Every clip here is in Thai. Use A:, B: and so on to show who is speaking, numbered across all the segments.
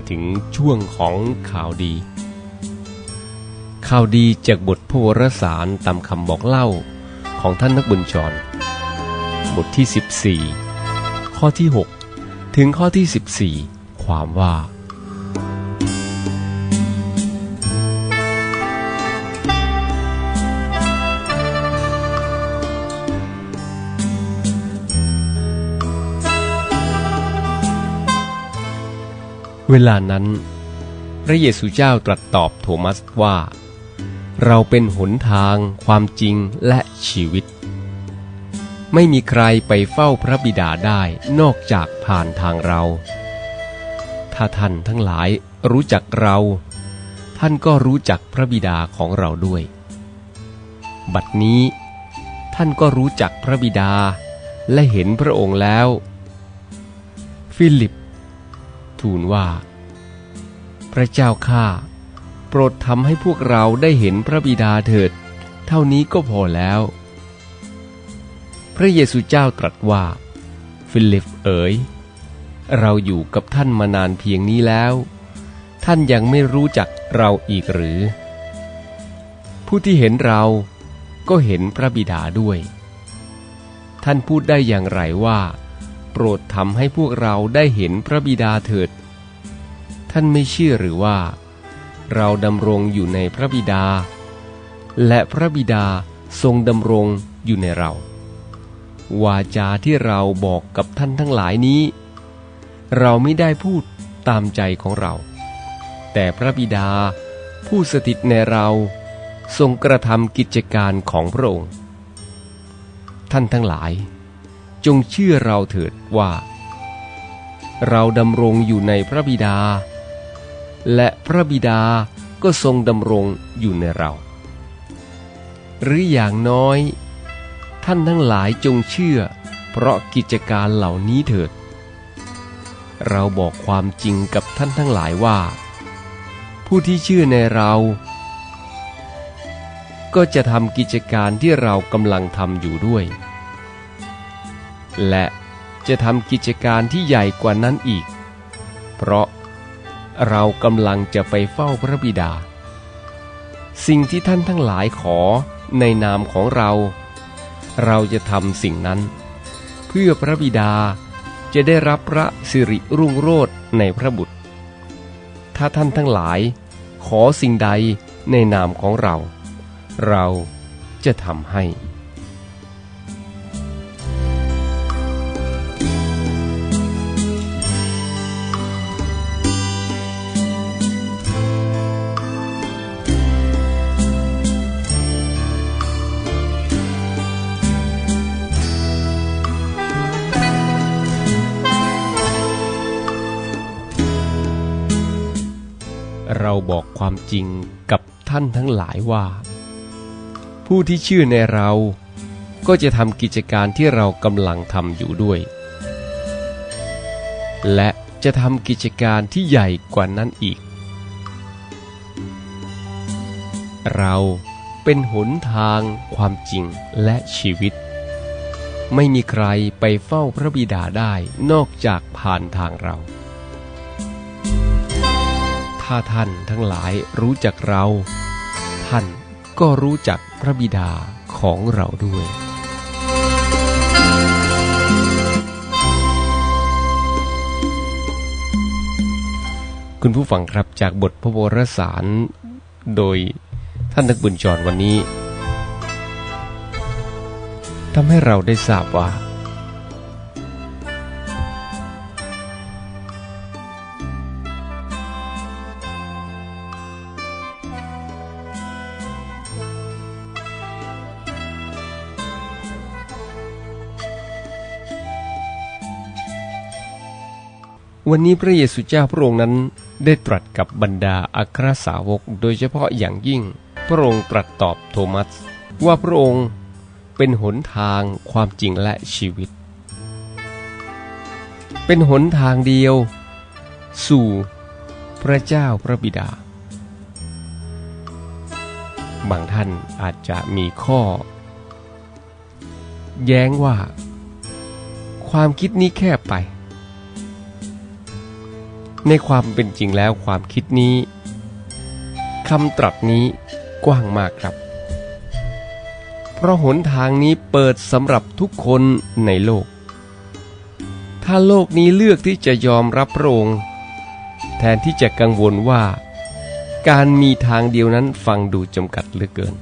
A: มาถึงช่วงของข่าวดี ข่าวดีจากบทพระวรสารตามคำบอกเล่าของท่านนักบุญชร บทที่ 14 ข้อที่ 6 ถึงข้อที่ 14 ความว่า เวลานั้น พระเยซูเจ้าตรัสตอบโทมัสว่า เราเป็นหนทาง ความจริงและชีวิต ไม่มีใครไปเฝ้าพระบิดาได้นอกจากผ่านทางเรา ถ้าท่านทั้งหลายรู้จักเรา ท่านก็รู้จักพระบิดาของเราด้วย บัดนี้ ท่านก็รู้จักพระบิดาและเห็นพระองค์แล้ว ฟิลิปทูลว่า พระเจ้าข้าโปรดทำให้พวกเราได้เห็นพระบิดาเถิด เท่านี้ก็พอแล้ว พระเยซูเจ้าตรัสว่า ฟิลิปเอ๋ย เราอยู่กับท่านมานานเพียงนี้แล้ว ท่านยังไม่รู้จักเราอีกหรือ ผู้ที่เห็นเราก็เห็นพระบิดาด้วย ท่านพูดได้อย่างไรว่า โปรดทำให้พวกเราได้เห็นพระบิดาเถิด ท่านไม่เชื่อหรือว่า เราดำรงอยู่ในพระบิดา และพระบิดาทรงดำรงอยู่ในเรา วาจาที่เราบอกกับท่านทั้งหลายนี้ เราไม่ได้พูดตามใจของเรา แต่พระบิดาผู้สถิตในเราทรงกระทำกิจการของพระองค์ ท่านทั้งหลาย จงเชื่อเราเถิดว่า เราดำรงอยู่ในพระบิดา ระบิดาก็ทรงดำรงอยู่ในเรา หรืออย่างน้อย ท่านทั้งหลายจงเชื่อ เพราะกิจการเหล่านี้เถิด เราบอกความจริงกับท่านทั้งหลายว่า ผู้ที่เชื่อในเรา ก็จะทำกิจการที่เรากำลังทำอยู่ด้วย และจะทำกิจการที่ใหญ่กว่านั้นอีก เพราะ เรากำลังจะไปเฝ้าพระบิดา สิ่งที่ท่านทั้งหลายขอในนามของเรา เราจะทำสิ่งนั้น เพื่อพระบิดาจะได้รับพระสิริรุ่งโรจน์ในพระบุตร ถ้าท่านทั้งหลายขอสิ่งใดในนามของเรา เราจะทำให้ เราบอกความจริงกับท่านทั้งหลายว่า ผู้ที่เชื่อในเราก็จะทำกิจการที่เรากำลังทำอยู่ด้วย และจะทำกิจการที่ใหญ่กว่านั้นอีก เราเป็นหนทางความจริงและชีวิต ไม่มีใครไปเฝ้าพระบิดาได้นอกจากผ่านทางเรา ถ้าท่านทั้งหลายรู้จักเรา ท่านก็รู้จักพระบิดาของเราด้วย คุณผู้ฟังครับจากบทพระวรสาร โดยท่านนักบุญจรวันนี้ทำให้เราได้ทราบว่า วันนี้พระเยซูเจ้าพระองค์นั้นได้ตรัสกับบรรดาอัครสาวกโดยเฉพาะอย่างยิ่ง พระองค์ตรัสตอบโทมัส ว่าพระองค์เป็นหนทางความจริงและชีวิต เป็นหนทางเดียว สู่พระเจ้าพระบิดา บางท่านอาจจะมีข้อ แย้งว่า ความคิดนี้แคบไป ในความเป็นจริงแล้วความคิดนี้คำตรัสนี้กว้างมากครับ เพราะหนทางนี้เปิดสำหรับทุกคนในโลก ถ้าโลกนี้เลือกที่จะยอมรับพระองค์แทนที่จะกังวลว่า การมีทางเดียวนั้นฟังดูจำกัดเหลือเกิน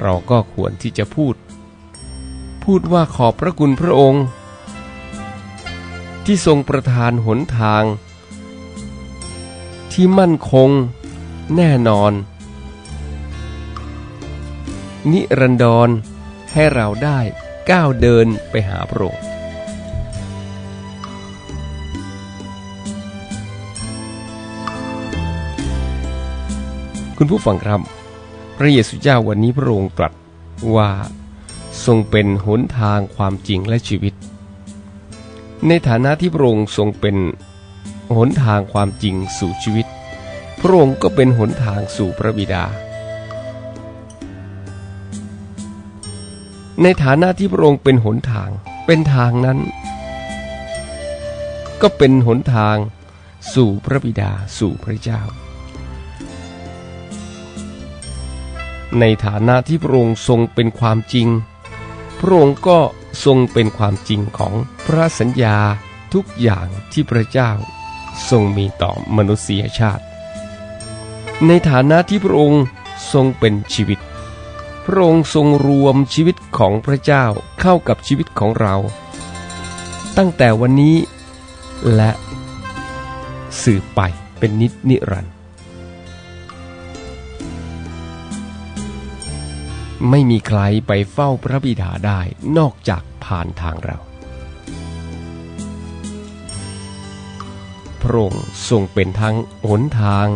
A: เราก็ควรที่จะพูด พูดว่าขอบพระคุณพระองค์ ที่ทรงประทานหนทาง ที่มั่นคงแน่นอน นิรันดรให้เราได้ก้าวเดินไปหาพระองค์คุณผู้ฟังครับ พระเยซูเจ้าวันนี้พระองค์ตรัสว่าทรงเป็นหนทางความจริงและชีวิต ในฐานะที่พระองค์ทรงเป็นหนทางความจริงสู่ชีวิต พระองค์ก็เป็นหนทางสู่พระบิดา ในฐานะที่พระองค์เป็นหนทาง เป็นทางนั้น ก็เป็นหนทางสู่พระบิดาสู่พระเจ้า ในฐานะที่พระองค์ทรงเป็นความจริง พระองค์ก็ ทรงเป็นความจริงของพระสัญญาทุกอย่างที่พระเจ้า ทรงมีต่อมนุษยชาติ ในฐานะที่พระองค์ทรงเป็นชีวิต พระองค์ทรงรวมชีวิตของพระเจ้าเข้ากับชีวิตของเรา ตั้งแต่วันนี้และสืบไปเป็นนิจนิรันดร์ ไม่มีใครไปเฝ้าพระบิดาได้นอกจากผ่านทางเรา พระองค์ทรงเป็นทั้งหนทาง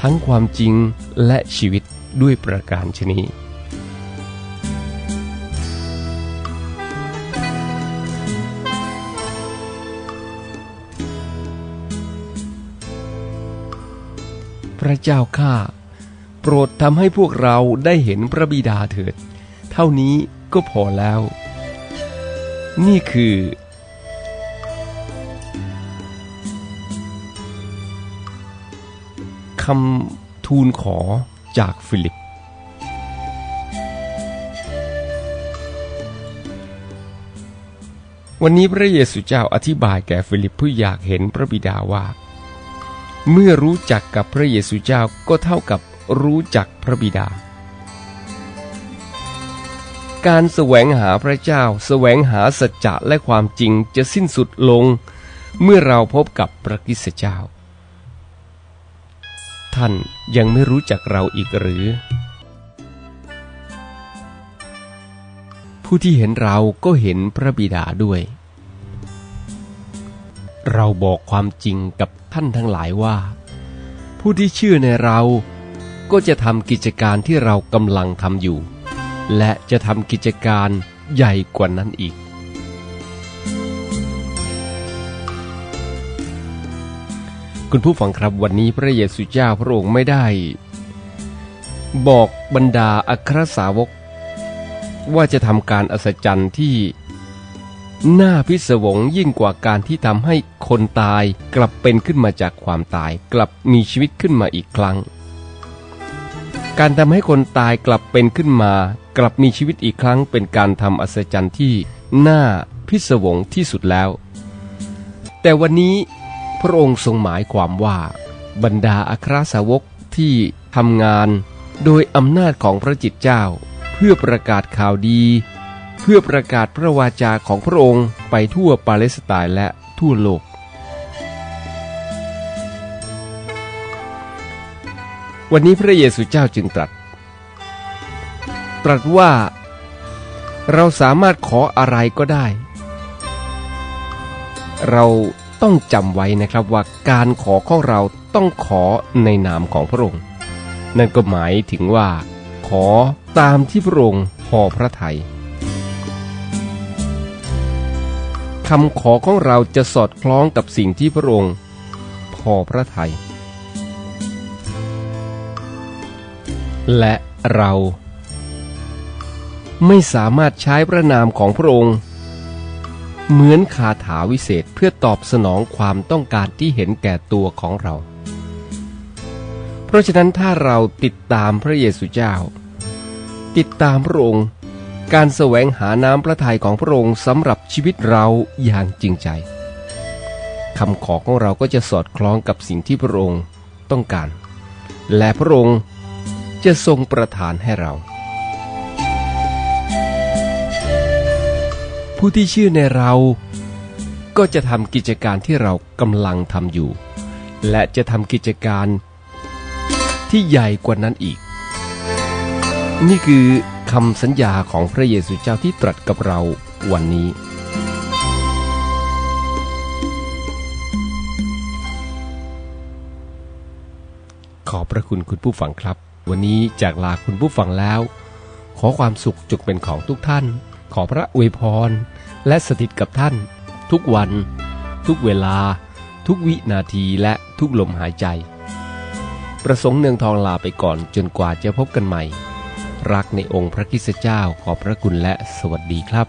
A: ทั้งความจริงและชีวิตด้วยประการชนีพระเจ้าข้า ปรดทำให้พวกเราได้เห็นพระบิดาเถิด เท่านี้ก็พอแล้ว นี่คือ คำทูลขอจากฟิลิป วันนี้พระเยซูเจ้าอธิบายแก่ฟิลิปผู้อยากเห็นพระบิดาว่า เมื่อรู้จักกับพระเยซูเจ้าก็เท่ากับ รู้จักพระบิดา การแสวงหาพระเจ้า แสวงหาสัจจะและความจริงจะสิ้นสุดลง เมื่อเราพบกับพระคริสตเจ้า ท่านยังไม่รู้จักเราอีกหรือ ผู้ที่เห็นเราก็เห็นพระบิดาด้วย เราบอกความจริงกับท่านทั้งหลายว่า ผู้ที่เชื่อในเรา ก็จะทำกิจการที่เรากำลังทำอยู่ และจะทำกิจการใหญ่กว่านั้นอีก คุณผู้ฟังครับวันนี้พระเยซูเจ้าพระองค์ไม่ได้ บอกบรรดาอัครสาวก ว่าจะทำการอัศจรรย์ที่น่าพิศวงยิ่งกว่าการที่ทำให้คนตายกลับเป็นขึ้นมาจากความตาย กลับมีชีวิตขึ้นมาอีกครั้ง การทำให้คนตายกลับเป็นขึ้นมา กลับมีชีวิตอีกครั้งเป็นการทำอัศจรรย์ที่น่าพิศวงที่สุดแล้ว แต่วันนี้พระองค์ทรงหมายความว่า บรรดาอัครสาวกที่ทำงานโดยอำนาจของพระจิตเจ้า เพื่อประกาศข่าวดี เพื่อประกาศพระวาจาของพระองค์ไปทั่วปาเลสไตน์และทั่วโลก วันนี้พระเยซูเจ้าจึงตรัส ตรัสว่า เราสามารถขออะไรก็ได้ เราต้องจำไว้นะครับว่าการขอของเราต้องขอในนามของพระองค์ นั่นก็หมายถึงว่า ขอตามที่พระองค์พอพระทยัยคำขอของเราจะสอดคล้องกับสิ่งที่พระองค์ พอพระทยัย และเรา ไม่สามารถใช้พระนามของพระองค์ เหมือนคาถาวิเศษเพื่อตอบสนองความต้องการที่เห็นแก่ตัวของเรา เพราะฉะนั้นถ้าเราติดตามพระเยซูเจ้า ติดตามพระองค์ การแสวงหาน้ำพระทัยของพระองค์สำหรับชีวิตเราอย่างจริงใจคำขอของเราก็จะสอดคล้องกับสิ่งที่พระองค์ต้องการ และพระองค์ จะทรงประทานให้เรา ผู้ที่เชื่อในเราก็จะทำกิจการที่เรากำลังทำอยู่ และจะทำกิจการที่ใหญ่กว่านั้นอีก นี่คือคำสัญญาของพระเยซูเจ้าที่ตรัสกับเราวันนี้ ขอบพระคุณคุณผู้ฟังครับ วันนี้จากลาคุณผู้ฟังแล้ว ขอความสุขจงเป็นของทุกท่าน ขอพระอวยพร และสถิตกับท่าน ทุกวัน ทุกเวลา ทุกวินาทีและทุกลมหายใจ ประสงค์เนืองทองลาไปก่อนจนกว่าจะพบกันใหม่ รักในองค์พระคิสเจ้าขอบพระคุณและสวัสดีครับ